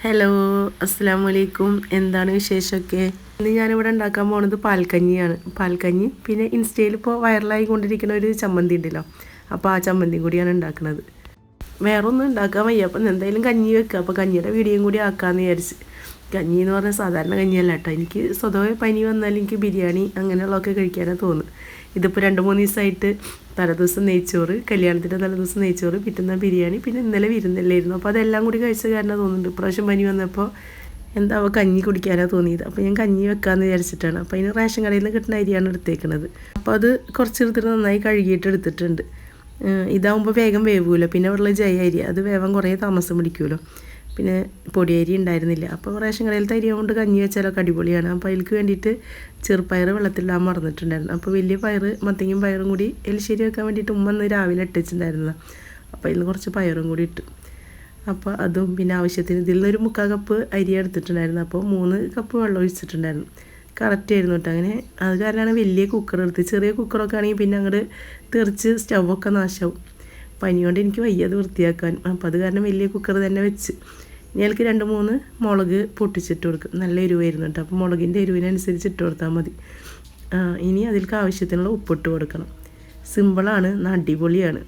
Hello അസ്സാം വലൈക്കും എന്താണ് വിശേഷമൊക്കെ? ഇന്ന് ഞാനിവിടെ ഉണ്ടാക്കാൻ പോകുന്നത് പാൽക്കഞ്ഞിയാണ്. പാൽക്കഞ്ഞി പിന്നെ ഇൻസ്റ്റയിൽ ഇപ്പോൾ വൈറലായി കൊണ്ടിരിക്കുന്ന ഒരു ചമ്മന്തി ഉണ്ടല്ലോ. അപ്പോൾ ആ ചമ്മന്തി കൂടിയാണ് ഉണ്ടാക്കുന്നത് വേറെ ഒന്നും ഉണ്ടാക്കാൻ വയ്യ. അപ്പം എന്തായാലും കഞ്ഞി വെക്കുക അപ്പോൾ കഞ്ഞിയുടെ വീഡിയോയും കൂടി ആക്കാമെന്ന് വിചാരിച്ച്. കഞ്ഞി എന്ന് പറഞ്ഞാൽ സാധാരണ കഞ്ഞിയല്ല കേട്ടോ. എനിക്ക് സ്വതവേ പനി വന്നാൽ എനിക്ക് ബിരിയാണി അങ്ങനെയുള്ളതൊക്കെ കഴിക്കാനാണ് തോന്നുന്നത്. ഇതിപ്പോൾ രണ്ട് മൂന്ന് ദിവസമായിട്ട് തലേദിവസം നെയ്ച്ചോറ് കല്യാണത്തിന്റെ തലേദിവസം നെയ്ച്ചോറ് പിറ്റുന്ന ബിരിയാണി പിന്നെ ഇന്നലെ വിരുന്നല്ലായിരുന്നു. അപ്പോൾ അതെല്ലാം കൂടി കഴിച്ച കാരണം തോന്നുന്നുണ്ട്. ഇപ്രാവശ്യം പനി വന്നപ്പോൾ എന്താ കഞ്ഞി കുടിക്കാനാണ് തോന്നിയത്. അപ്പോൾ ഞാൻ കഞ്ഞി വെക്കാമെന്ന് വിചാരിച്ചിട്ടാണ്. അപ്പോൾ അതിന് റേഷൻ കടയിൽ നിന്ന് കിട്ടുന്ന അരിയാണ് എടുത്തേക്കുന്നത് അപ്പോൾ അത് കുറച്ച് കുറച്ചെടുത്തിട്ട് നന്നായി കഴുകിയിട്ട് എടുത്തിട്ടുണ്ട്. ഇതാവുമ്പോൾ വേഗം വേവൂല? പിന്നെ ഉള്ള ജയ അരി അത് വേവാൻ കുറേ താമസം പിടിക്കുമല്ലോ? പിന്നെ പൊടിയരി ഉണ്ടായിരുന്നില്ല. അപ്പോൾ റേഷൻ കടയിൽ അരി കൊണ്ട് കഞ്ഞി വെച്ചാലൊക്കെ അടിപൊളിയാണ്. അപ്പോൾ അതിലേക്ക് വേണ്ടിയിട്ട് ചെറുപ്പയർ വെള്ളത്തിലിടാൻ മറന്നിട്ടുണ്ടായിരുന്നു. അപ്പോൾ വലിയ പയർ മത്തങ്ങയും പയറും കൂടി എലിശ്ശേരി വെക്കാൻ വേണ്ടിയിട്ട് ഉമ്മ ഇന്ന് രാവിലെ ഇട്ടിച്ചിട്ടുണ്ടായിരുന്നു അപ്പോൾ അതിൽ കുറച്ച് പയറും കൂടി ഇട്ടു. അപ്പോൾ അതും പിന്നെ ആവശ്യത്തിന് ഇതിൽ നിന്നൊരു മുക്കാൽ കപ്പ് അരി എടുത്തിട്ടുണ്ടായിരുന്നു. അപ്പോൾ മൂന്ന് കപ്പ് വെള്ളം ഒഴിച്ചിട്ടുണ്ടായിരുന്നു. കറക്റ്റ് ആയിരുന്നു കേട്ടോ. അങ്ങനെ അത് കാരണമാണ് വലിയ കുക്കർ എടുത്ത്. ചെറിയ കുക്കറൊക്കെ ആണെങ്കിൽ പിന്നെ അങ്ങോട്ട് തെറിച്ച് സ്റ്റൗവൊക്കെ നാശമാവും പനി കൊണ്ട് എനിക്ക് വയ്യത് വൃത്തിയാക്കാൻ. അപ്പോൾ അത് കാരണം വലിയ കുക്കർ തന്നെ വെച്ച്. ഞങ്ങൾക്ക് രണ്ട് മൂന്ന് മുളക് പൊട്ടിച്ചിട്ട് കൊടുക്കും. നല്ല എരിവായിരുന്നു കേട്ടോ അപ്പോൾ മുളകിന്റെ എരിവിനനുസരിച്ച് ഇട്ട് കൊടുത്താൽ മതി. ഇനി അതിൽക്ക് ആവശ്യത്തിനുള്ള ഉപ്പിട്ട് കൊടുക്കണം. സിമ്പിളാണ് അടിപൊളിയാണ്.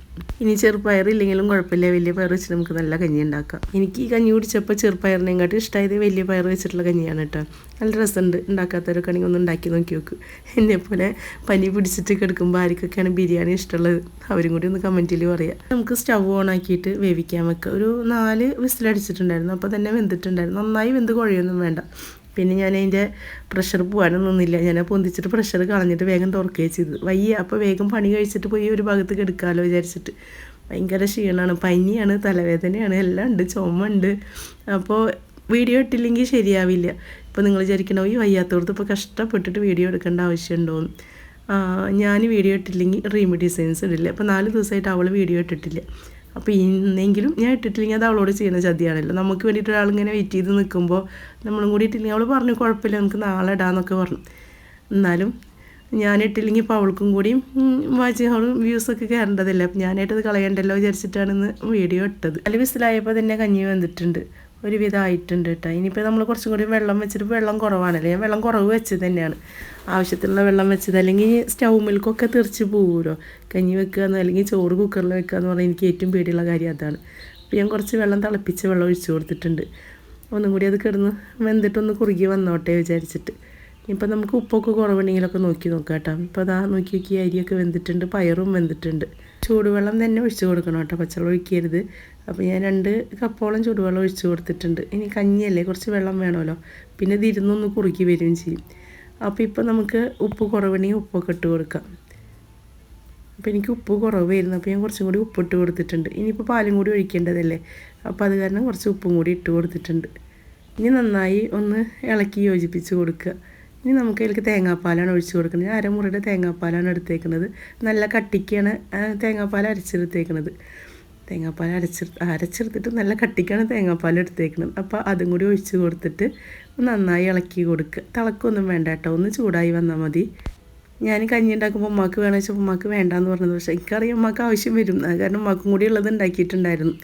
ഇനി ചെറുപ്പയർ ഇല്ലെങ്കിലും കുഴപ്പമില്ല. വലിയ പയർ വെച്ചിട്ട് നമുക്ക് നല്ല കഞ്ഞി ഉണ്ടാക്കാം. എനിക്ക് ഈ കഞ്ഞി കുടിച്ചപ്പോൾ ചെറുപ്പയറിനെക്കാട്ടും ഇഷ്ടമായത് വലിയ പയർ വെച്ചിട്ടുള്ള കഞ്ഞിയാണ് കേട്ടോ നല്ല രസമുണ്ട്. ഉണ്ടാക്കാത്തവരൊക്കെ ആണെങ്കിൽ ഒന്ന് ഉണ്ടാക്കി നോക്കി നോക്ക്. എന്നെപ്പോലെ പനി പിടിച്ചിട്ട് കിടക്കുമ്പോൾ ആർക്കൊക്കെയാണ് ബിരിയാണി ഇഷ്ടമുള്ളത്? അവരും കൂടി ഒന്ന് കമന്റിൽ പറയാം. നമുക്ക് സ്റ്റവ് ഓൺ ആക്കിയിട്ട് വേവിക്കാൻ വെക്കുക ഒരു നാല് വിസിലടിച്ചിട്ടുണ്ടായിരുന്നു. അപ്പോൾ തന്നെ വെന്തിട്ടുണ്ടായിരുന്നു. നന്നായി വെന്ത് കുഴയൊന്നും വേണ്ട. പിന്നെ ഞാൻ അതിന്റെ പ്രഷർ പോകാനും നിന്നില്ല. ഞാൻ പൊന്തിച്ചിട്ട് പ്രഷർ കളഞ്ഞിട്ട് വേഗം തുറക്കുകയും ചെയ്തു വയ്യ. അപ്പോൾ വേഗം പണി കഴിച്ചിട്ട് പോയി ഒരു ഭാഗത്ത് കെടുക്കാമല്ലോ വിചാരിച്ചിട്ട്. ഭയങ്കര ക്ഷീണമാണ് പനിയാണ് തലവേദനയാണ് എല്ലാം ഉണ്ട് ചുമ ഉണ്ട് അപ്പോൾ വീഡിയോ ഇട്ടില്ലെങ്കിൽ ശരിയാവില്ല. ഇപ്പോൾ നിങ്ങൾ വിചാരിക്കണോ ഈ വയ്യാത്തവർക്ക് ഇപ്പോൾ കഷ്ടപ്പെട്ടിട്ട് വീഡിയോ എടുക്കേണ്ട ആവശ്യമുണ്ടോയെന്ന് ഞാൻ വീഡിയോ ഇട്ടില്ലെങ്കിൽ റീമി ഡിസൈൻസ് ഇടില്ല. അപ്പോൾ നാല് ദിവസമായിട്ട് അവൾ വീഡിയോ ഇട്ടിട്ടില്ല. അപ്പോൾ ഇന്നെങ്കിലും ഞാൻ ഇട്ടിട്ടില്ലെങ്കിൽ അത് അവളോട് ചെയ്യുന്ന ചതിയാണല്ലോ. നമുക്ക് വേണ്ടിയിട്ട് ഒരാളിങ്ങനെ വെയിറ്റ് ചെയ്ത് നിൽക്കുമ്പോൾ നമ്മളും കൂടി ഇട്ടില്ലെങ്കിൽ അവൾ പറഞ്ഞു കുഴപ്പമില്ല നമുക്ക് നാളെ ഇടാമെന്നൊക്കെ പറഞ്ഞു. എന്നാലും ഞാൻ ഇട്ടില്ലെങ്കിൽ ഇപ്പോൾ അവൾക്കും കൂടിയും അവളും വ്യൂസൊക്കെ കയറേണ്ടതല്ലേ അപ്പം ഞാനായിട്ടത് കളയണ്ടല്ലോ വിചാരിച്ചിട്ടാണ് ഇന്ന് വീഡിയോ ഇട്ടത്. അല്ല വിസിലായപ്പോൾ തന്നെ കഞ്ഞി വന്നിട്ടുണ്ട്. ഒരുവിധം ആയിട്ടുണ്ട് കേട്ടോ ഇനിയിപ്പോൾ നമ്മൾ കുറച്ചും കൂടി വെള്ളം വെച്ചിട്ട് വെള്ളം കുറവാണല്ലേ? ഞാൻ വെള്ളം കുറവ് വെച്ചത് തന്നെയാണ്. ആവശ്യത്തിലുള്ള വെള്ളം വെച്ചത്. അല്ലെങ്കിൽ സ്റ്റൗ മിൽക്കൊക്കെ തെറിച്ച് പോകുമല്ലോ കഞ്ഞി വെക്കുക എന്ന് അല്ലെങ്കിൽ ചോറ് കുക്കറിൽ വെക്കുക എന്ന് പറഞ്ഞാൽ എനിക്ക് ഏറ്റവും പേടിയുള്ള കാര്യം അതാണ്. അപ്പോൾ ഞാൻ കുറച്ച് വെള്ളം തിളപ്പിച്ച് വെള്ളം ഒഴിച്ചു കൊടുത്തിട്ടുണ്ട്. ഒന്നും കൂടി അത് കിടന്ന് വെന്തിട്ടൊന്ന് കുറുകി വന്നോട്ടെ വിചാരിച്ചിട്ട്. ഇപ്പം നമുക്ക് ഉപ്പൊക്കെ കുറവുണ്ടെങ്കിലൊക്കെ നോക്കി നോക്കാം കേട്ടോ. ഇപ്പോൾ അതാ നോക്കി നോക്കി അരിയൊക്കെ വെന്തിട്ടുണ്ട് പയറും വെന്തിട്ടുണ്ട്. ചൂടുവെള്ളം തന്നെ ഒഴിച്ചു കൊടുക്കണം കേട്ടോ പച്ചവെള്ളം ഒഴിക്കരുത്. അപ്പോൾ ഞാൻ രണ്ട് കപ്പോളം ചൂടുവെള്ളം ഒഴിച്ചു കൊടുത്തിട്ടുണ്ട്. ഇനി കഞ്ഞിയല്ലേ കുറച്ച് വെള്ളം വേണമല്ലോ. പിന്നെ ഇത് ഇരുന്നൊന്ന് കുറുക്കി വരികയും ചെയ്യും. അപ്പോൾ ഇപ്പോൾ നമുക്ക് ഉപ്പ് കുറവുണ്ടെങ്കിൽ ഉപ്പൊക്കെ ഇട്ട് കൊടുക്കാം. അപ്പോൾ എനിക്ക് ഉപ്പ് കുറവായിരുന്നു അപ്പോൾ ഞാൻ കുറച്ചും കൂടി ഉപ്പിട്ട് കൊടുത്തിട്ടുണ്ട്. ഇനിയിപ്പോൾ പാലും കൂടി ഒഴിക്കേണ്ടതല്ലേ? അപ്പോൾ അത് കാരണം കുറച്ച് ഉപ്പും കൂടി ഇട്ട് കൊടുത്തിട്ടുണ്ട്. ഇനി നന്നായി ഒന്ന് ഇളക്കി യോജിപ്പിച്ച് കൊടുക്കുക. ഇനി നമുക്ക് അതിലേക്ക് തേങ്ങാപ്പാലാണ് ഒഴിച്ചു കൊടുക്കുന്നത്. ഞാൻ അരമുറിയുടെ തേങ്ങാപ്പാലാണ് എടുത്തേക്കുന്നത്. നല്ല കട്ടിക്കാണ് തേങ്ങാപ്പാൽ അരച്ചെടുത്തേക്കുന്നത്. തേങ്ങാപ്പാൽ അരച്ചെ അരച്ചെടുത്തിട്ട് നല്ല കട്ടിക്കാണ് തേങ്ങാപ്പാൽ എടുത്തേക്കുന്നത്. അപ്പോൾ അതും കൂടി ഒഴിച്ച് കൊടുത്തിട്ട് നന്നായി ഇളക്കി കൊടുക്കുക തിളക്കൊന്നും വേണ്ട കേട്ടോ. ഒന്ന് ചൂടായി വന്നാൽ മതി. ഞാൻ കഞ്ഞി ഉണ്ടാക്കുമ്പോൾ ഉമ്മാക്ക് വേണമെന്ന് വെച്ചാൽ ഉമ്മാക്ക് വേണ്ടാന്ന് പറഞ്ഞത്. പക്ഷേ എനിക്കറിയാം ഉമ്മാക്ക് ആവശ്യം വരും. കാരണം ഉമ്മാക്കും കൂടി ഉള്ളത് ഉണ്ടാക്കിയിട്ടുണ്ടായിരുന്നു.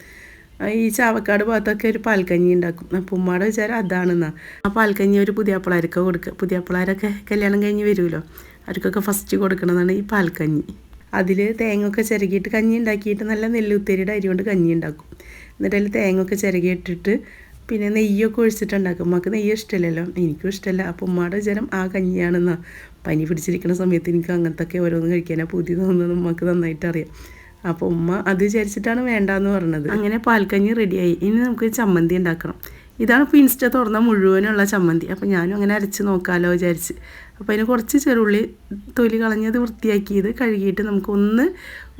ഈ ചാവക്കാട് ഭാഗത്തൊക്കെ ഒരു പാൽക്കഞ്ഞി ഉണ്ടാക്കും. അപ്പോൾ ഉമ്മയുടെ വിചാരം അതാണെന്നാ. ആ പാൽക്കഞ്ഞി ഒരു പുതിയാപ്പിളാരൊക്കെ കൊടുക്കുക പുതിയാപ്പിളാരൊക്കെ കല്യാണം കഴിഞ്ഞ് വരുമല്ലോ അവർക്കൊക്കെ ഫസ്റ്റ് കൊടുക്കണതാണ് ഈ പാൽക്കഞ്ഞി. അതിൽ തേങ്ങയൊക്കെ ചിരകിയിട്ട് കഞ്ഞി ഉണ്ടാക്കിയിട്ട് നല്ല നെല്ലുത്തേരിയുടെ അരി കൊണ്ട് കഞ്ഞി ഉണ്ടാക്കും. എന്നിട്ട് അതിൽ തേങ്ങയൊക്കെ ചിരകിയിട്ടിട്ട് പിന്നെ നെയ്യൊക്കെ ഒഴിച്ചിട്ടുണ്ടാക്കും. നമുക്ക് നെയ്യ് ഇഷ്ടമല്ലല്ലോ. എനിക്കും ഇഷ്ടമല്ല. അപ്പോൾ ഉമ്മയുടെ വിചാരം ആ കഞ്ഞിയാണെന്നാ. പനി പിടിച്ചിരിക്കുന്ന സമയത്ത് എനിക്ക് അങ്ങനത്തെ ഒക്കെ ഓരോന്നും കഴിക്കാനാണ് പുതിയ തോന്നുന്നത് നമുക്ക് നന്നായിട്ട് അറിയാം. അപ്പോൾ ഉമ്മ അത് വിചാരിച്ചിട്ടാണ് വേണ്ടാന്ന് പറഞ്ഞത്. അങ്ങനെ പാൽക്കഞ്ഞി റെഡിയായി ഇനി നമുക്ക് ചമ്മന്തി ഉണ്ടാക്കണം. ഇതാണ് ഇപ്പോൾ ഇൻസ്റ്റ തുറന്ന മുഴുവനുള്ള ചമ്മന്തി. അപ്പോൾ ഞാനും അങ്ങനെ അരച്ച് നോക്കാമല്ലോ വിചാരിച്ച്. അപ്പോൾ അതിന് കുറച്ച് ചെറുള്ളി തൊലി കളഞ്ഞത് വൃത്തിയാക്കിയത് കഴുകിയിട്ട് നമുക്ക് ഒന്ന്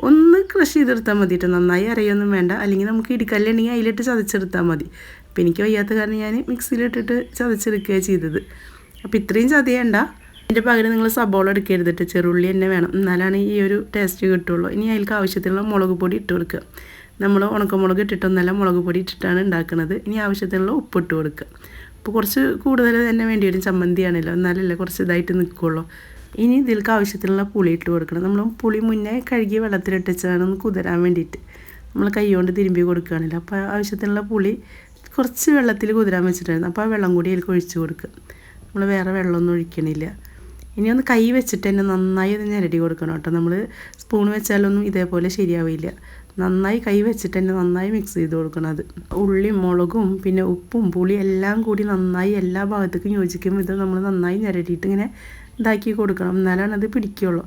ഒന്ന് ക്രഷ് ചെയ്തെടുത്താൽ മതി കേട്ടോ നന്നായി അരയൊന്നും വേണ്ട. അല്ലെങ്കിൽ നമുക്ക് ഇടിക്കല്ലുണ്ടെങ്കിൽ അതിലിട്ട് ചതച്ചെടുത്താൽ മതി. അപ്പോൾ എനിക്ക് വയ്യാത്ത കാരണം ഞാൻ മിക്സിയിലിട്ടിട്ട് ചതച്ചെടുക്കുകയാണ് ചെയ്തത്. അപ്പോൾ ഇത്രയും ചതയണ്ട. അതിന്റെ പകരം നിങ്ങൾ സബോള എടുക്കരുതിട്ട് ചെറുള്ളി തന്നെ വേണം. എന്നാലാണ് ഈ ഒരു ടേസ്റ്റ് കിട്ടുള്ളൂ. ഇനി അതിൽക്ക് ആവശ്യത്തിനുള്ള മുളക് പൊടി ഇട്ട് കൊടുക്കുക. നമ്മൾ ഉണക്കമുളക് ഇട്ടിട്ടൊന്നല്ല മുളക് പൊടി ഇട്ടിട്ടാണ് ഉണ്ടാക്കുന്നത്. ഇനി ആവശ്യത്തിനുള്ള ഉപ്പ് ഇട്ട് കൊടുക്കുക. അപ്പോൾ കുറച്ച് കൂടുതൽ തന്നെ വേണ്ടി വരും. ചമ്മന്തിയാണല്ലോ. എന്നാലല്ലേ കുറച്ച് ഇതായിട്ട് നിൽക്കുള്ളൂ. ഇനി ഇതിൽക്ക് ആവശ്യത്തിനുള്ള പുളി ഇട്ട് കൊടുക്കണം. നമ്മൾ പുളി മുന്നേ കഴുകി വെള്ളത്തിലിട്ടിച്ചതാണ് ഒന്ന് കുതിരാൻ വേണ്ടിയിട്ട് നമ്മൾ കൈകൊണ്ട് തിരുമ്പി കൊടുക്കുകയാണല്ലോ. അപ്പോൾ ആവശ്യത്തിനുള്ള പുളി കുറച്ച് വെള്ളത്തിൽ കുതിരാൻ വെച്ചിട്ടായിരുന്നു. അപ്പോൾ ആ വെള്ളം കൂടി അതിൽ ഒഴിച്ച് കൊടുക്കുക. നമ്മൾ വേറെ വെള്ളമൊന്നും ഒഴിക്കണില്ല. ഇനി ഒന്ന് കൈ വെച്ചിട്ട് തന്നെ നന്നായി അത് ഞരടി കൊടുക്കണം കേട്ടോ. നമ്മൾ സ്പൂൺ വെച്ചാലൊന്നും ഇതേപോലെ ശരിയാവില്ല. നന്നായി കൈ വെച്ചിട്ട് തന്നെ നന്നായി മിക്സ് ചെയ്ത് കൊടുക്കണം അത്. ഉള്ളിയും മുളകും പിന്നെ ഉപ്പും പുളി എല്ലാം കൂടി നന്നായി എല്ലാ ഭാഗത്തേക്കും യോജിക്കും ഇത് നമ്മൾ നന്നായി ഞരടിയിട്ട് ഇങ്ങനെ ഇതാക്കി കൊടുക്കണം. എന്നാലാണ് അത് പിടിക്കുകയുള്ളൂ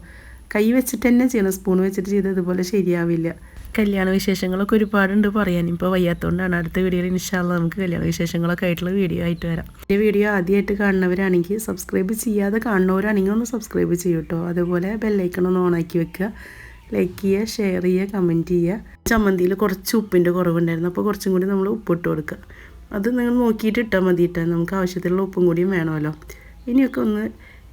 കൈ വെച്ചിട്ട് തന്നെ ചെയ്യണം. സ്പൂൺ വെച്ചിട്ട് ചെയ്ത് ഇതുപോലെ ശരിയാവില്ല. കല്യാണ വിശേഷങ്ങളൊക്കെ ഒരുപാടുണ്ട് പറയാൻ. ഇപ്പോൾ വയ്യാത്തതുകൊണ്ടാണ് അടുത്ത വീഡിയോയിൽ ഇൻഷാല്ല നമുക്ക് കല്യാണ വിശേഷങ്ങളൊക്കെ ആയിട്ടുള്ള വീഡിയോ ആയിട്ട് വരാം. ഈ വീഡിയോ ആദ്യമായിട്ട് കാണുന്നവരാണെങ്കിൽ സബ്സ്ക്രൈബ് ചെയ്യാതെ കാണുന്നവരാണെങ്കിൽ ഒന്ന് സബ്സ്ക്രൈബ് ചെയ്യൂ കേട്ടോ അതുപോലെ ബെല്ലൈക്കൺ ഒന്ന് ഓണാക്കി വെക്കുക. ലൈക്ക് ചെയ്യുക ഷെയർ ചെയ്യുക കമന്റ് ചെയ്യുക. ചമ്മന്തിയിൽ കുറച്ച് ഉപ്പിന്റെ കുറവുണ്ടായിരുന്നു. അപ്പോൾ കുറച്ചും കൂടി നമ്മൾ ഉപ്പിട്ട് കൊടുക്കുക. അത് നിങ്ങൾ നോക്കിയിട്ട് ഇട്ടാൽ മതി ഇട്ടാൽ നമുക്ക് ആവശ്യത്തിലുള്ള ഉപ്പും കൂടിയും വേണമല്ലോ. ഇനിയൊക്കെ ഒന്ന്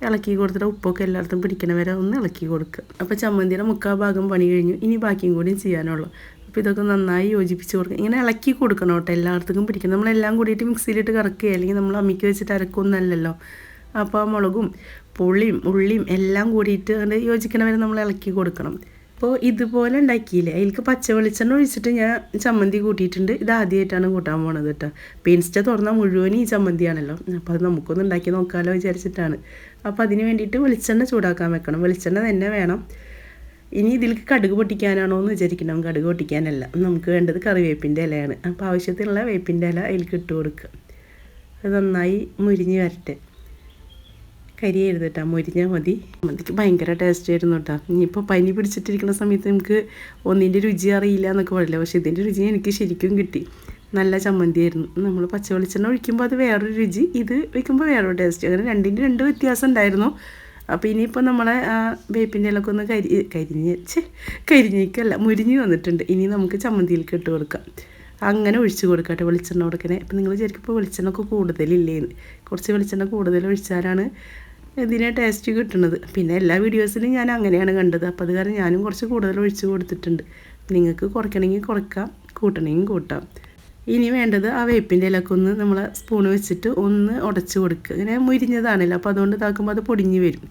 ഇളക്കി കൊടുത്തിട്ട് ഉപ്പൊക്കെ എല്ലായിടത്തും പിടിക്കണ വരെ ഒന്ന് ഇളക്കി കൊടുക്കുക അപ്പോൾ ചമ്മന്തിയുടെ മുക്കാൽ ഭാഗം പണി കഴിഞ്ഞു. ഇനി ബാക്കിയും കൂടി ചെയ്യാനുള്ളൂ. അപ്പോൾ ഇതൊക്കെ നന്നായി യോജിപ്പിച്ച് കൊടുക്കുക ഇങ്ങനെ ഇളക്കി കൊടുക്കണം കേട്ടോ. എല്ലായിടത്തും പിടിക്കണം. നമ്മളെല്ലാം കൂടിയിട്ട് മിക്സിയിലിട്ട് കറക്കുക. അല്ലെങ്കിൽ നമ്മൾ അമ്മിക്ക് വെച്ചിട്ട് അരക്കൊന്നല്ലല്ലോ. അപ്പോൾ ആ മുളകും പുളിയും ഉള്ളിയും എല്ലാം കൂടിയിട്ട് യോജിക്കണ വരെ നമ്മൾ ഇളക്കി കൊടുക്കണം. അപ്പോൾ ഇതുപോലെ ഉണ്ടാക്കിയില്ലേ? അതിലേക്ക് പച്ച വെളിച്ചെണ്ണ ഒഴിച്ചിട്ട് ഞാൻ ചമ്മന്തി കൂട്ടിയിട്ടുണ്ട്. ഇത് ആദ്യമായിട്ടാണ് കൂട്ടാൻ പോണത് കേട്ടോ പേൻസ്റ്റ തുറന്നാൽ മുഴുവൻ ഈ ചമ്മന്തിയാണല്ലോ. അപ്പോൾ അത് നമുക്കൊന്ന് ഉണ്ടാക്കി നോക്കാമല്ലോ വിചാരിച്ചിട്ടാണ്. അപ്പോൾ അതിന് വേണ്ടിയിട്ട് വെളിച്ചെണ്ണ ചൂടാക്കാൻ വെക്കണം. വെളിച്ചെണ്ണ തന്നെ വേണം. ഇനി ഇതിലേക്ക് കടുക് പൊട്ടിക്കാനാണോ എന്ന് വിചാരിക്കണം. കടുക് പൊട്ടിക്കാനല്ല. നമുക്ക് വേണ്ടത് കറിവേപ്പിന്റെ ഇലയാണ്. അപ്പോൾ ആവശ്യത്തിനുള്ള വേപ്പിന്റെ ഇല അതിലേക്ക് ഇട്ട് കൊടുക്കുക അത് നന്നായി മുരിഞ്ഞ് വരട്ടെ. കരി കേട്ടോ മുരിഞ്ഞാൽ മതി. മതിക്ക് ഭയങ്കര ടേസ്റ്റ് ആയിരുന്നു കേട്ടോ ഇനിയിപ്പോൾ പനി പിടിച്ചിട്ടിരിക്കുന്ന സമയത്ത് നമുക്ക് ഒന്നിന്റെ രുചി അറിയില്ല എന്നൊക്കെ പറയില്ല? പക്ഷേ ഇതിന്റെ രുചി എനിക്ക് ശരിക്കും കിട്ടി. നല്ല ചമ്മന്തിയായിരുന്നു. നമ്മൾ പച്ച വെളിച്ചെണ്ണ ഒഴിക്കുമ്പോൾ അത് വേറൊരു രുചി ഇത് വയ്ക്കുമ്പോൾ വേറൊരു ടേസ്റ്റ് അങ്ങനെ രണ്ടിന്റെ രണ്ട് വ്യത്യാസം ഉണ്ടായിരുന്നു. അപ്പോൾ ഇനിയിപ്പോൾ നമ്മളെ വേപ്പിന്റെ ഇലൊക്കെ ഒന്ന് കരി കരിഞ്ഞ് ചേ കരിഞ്ഞേക്കല്ല മുരിഞ്ഞ് വന്നിട്ടുണ്ട്. ഇനി നമുക്ക് ചമ്മന്തിയിലേക്ക് ഇട്ട് കൊടുക്കാം. അങ്ങനെ ഒഴിച്ച് കൊടുക്കട്ടെ വെളിച്ചെണ്ണ കൊടുക്കണേ. അപ്പം നിങ്ങൾ ഇപ്പോൾ വെളിച്ചെണ്ണ ഒക്കെ കൂടുതലില്ലേന്ന്. കുറച്ച് വെളിച്ചെണ്ണ കൂടുതൽ ഒഴിച്ചാലാണ് ഇതിനെ ടേസ്റ്റ് കിട്ടുന്നത് പിന്നെ എല്ലാ വീഡിയോസിലും ഞാൻ അങ്ങനെയാണ് കണ്ടത്. അപ്പോൾ അത് കാരണം ഞാനും കുറച്ച് കൂടുതൽ ഒഴിച്ച് കൊടുത്തിട്ടുണ്ട്. നിങ്ങൾക്ക് കുറയ്ക്കണമെങ്കിൽ കുറയ്ക്കാം കൂട്ടണമെങ്കിൽ കൂട്ടാം. ഇനി വേണ്ടത് ആ വേപ്പിന്റെ ഇലക്ക് ഒന്ന് നമ്മൾ സ്പൂൺ വെച്ചിട്ട് ഒന്ന് ഉടച്ച് കൊടുക്കുക. ഇങ്ങനെ മുരിഞ്ഞതാണല്ലോ. അപ്പോൾ അതുകൊണ്ട് ഇതാക്കുമ്പോൾ അത് പൊടിഞ്ഞ് വരും.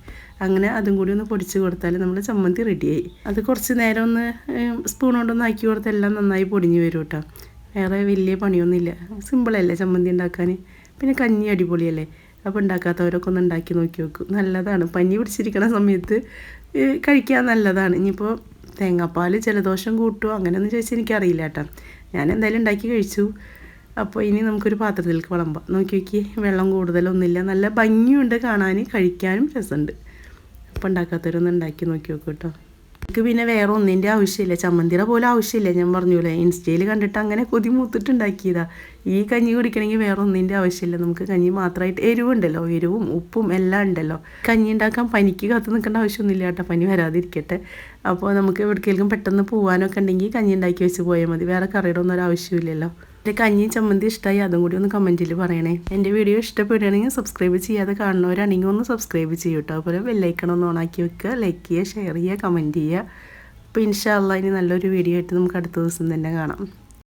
അങ്ങനെ അതും കൂടി ഒന്ന് പൊടിച്ച് കൊടുത്താൽ നമ്മൾ ചമ്മന്തി റെഡിയായി അത് കുറച്ച് നേരം ഒന്ന് സ്പൂൺ കൊണ്ടൊന്ന് ആക്കി കൊടുത്താൽ എല്ലാം നന്നായി പൊടിഞ്ഞ് വരും കേട്ടോ. വേറെ വലിയ പണിയൊന്നുമില്ല. സിമ്പിളല്ലേ ചമ്മന്തി ഉണ്ടാക്കാൻ പിന്നെ കഞ്ഞി അടിപൊളിയല്ലേ? അപ്പോൾ ഉണ്ടാക്കാത്തവരൊക്കെ ഒന്ന് ഉണ്ടാക്കി നോക്കി നോക്കും നല്ലതാണ്. പനി പിടിച്ചിരിക്കുന്ന സമയത്ത് കഴിക്കാൻ നല്ലതാണ്. ഇനിയിപ്പോൾ തേങ്ങാപ്പാൽ ജലദോഷം കൂട്ടുമോ അങ്ങനെയൊന്നും ചോദിച്ചാൽ എനിക്കറിയില്ല കേട്ടോ. ഞാൻ എന്തായാലും ഉണ്ടാക്കി കഴിച്ചു. അപ്പോൾ ഇനി നമുക്കൊരു പാത്രത്തിലേക്ക് വിളമ്പാം. നോക്കി നോക്കി വെള്ളം കൂടുതലൊന്നുമില്ല. നല്ല ഭംഗിയുണ്ട് കാണാൻ കഴിക്കാനും രസമുണ്ട്. അപ്പോൾ ഉണ്ടാക്കാത്തവരൊന്ന് ഉണ്ടാക്കി നോക്കി നോക്കൂ കേട്ടോ. എനിക്ക് പിന്നെ വേറെ ഒന്നിന്റെ ആവശ്യമില്ല. ചമ്മന്തിര പോലെ ആവശ്യമില്ല. ഞാൻ പറഞ്ഞൂലേ ഇൻസ്റ്റയിൽ കണ്ടിട്ട് അങ്ങനെ കൊതി മൂത്തിട്ടുണ്ടാക്കിയതാ. ഈ കഞ്ഞി കുടിക്കണമെങ്കിൽ വേറെ ഒന്നിന്റെ ആവശ്യമില്ല. നമുക്ക് കഞ്ഞി മാത്രമായിട്ട് എരിവുണ്ടല്ലോ. എരിവും ഉപ്പും എല്ലാം ഉണ്ടല്ലോ. കഞ്ഞി ഉണ്ടാക്കാൻ പനിക്ക് കാത്തു നിൽക്കേണ്ട ആവശ്യമൊന്നുമില്ല കേട്ടോ. പനി വരാതിരിക്കട്ടെ. അപ്പോൾ നമുക്ക് എവിടേക്കെങ്കിലും പെട്ടെന്ന് പോകാനൊക്കെ ഉണ്ടെങ്കിൽ കഞ്ഞി ഉണ്ടാക്കി വെച്ച് പോയാൽ മതി. വേറെ കറിയുടെ ഒന്നും ഒരു ആവശ്യമില്ലല്ലോ. എന്റെ കഞ്ഞി ചമ്മന്തി ഇഷ്ടമായി അതും കൂടി ഒന്ന് കമന്റിൽ പറയണേ. എന്റെ വീഡിയോ ഇഷ്ടപ്പെടുകയാണെങ്കിൽ സബ്സ്ക്രൈബ് ചെയ്യാതെ കാണുന്നവരാണെങ്കിൽ ഒന്ന് സബ്സ്ക്രൈബ് ചെയ്യൂ കേട്ടോ അതുപോലെ ബെല്ലൈക്കൺ ഒന്ന് ഓണാക്കി വെക്കുക ലൈക്ക് ചെയ്യുക ഷെയർ ചെയ്യുക കമന്റ് ചെയ്യുക. അപ്പോൾ ഇൻഷാല്ല ഇനി നല്ലൊരു വീഡിയോ ആയിട്ട് നമുക്ക് അടുത്ത ദിവസം തന്നെ കാണാം.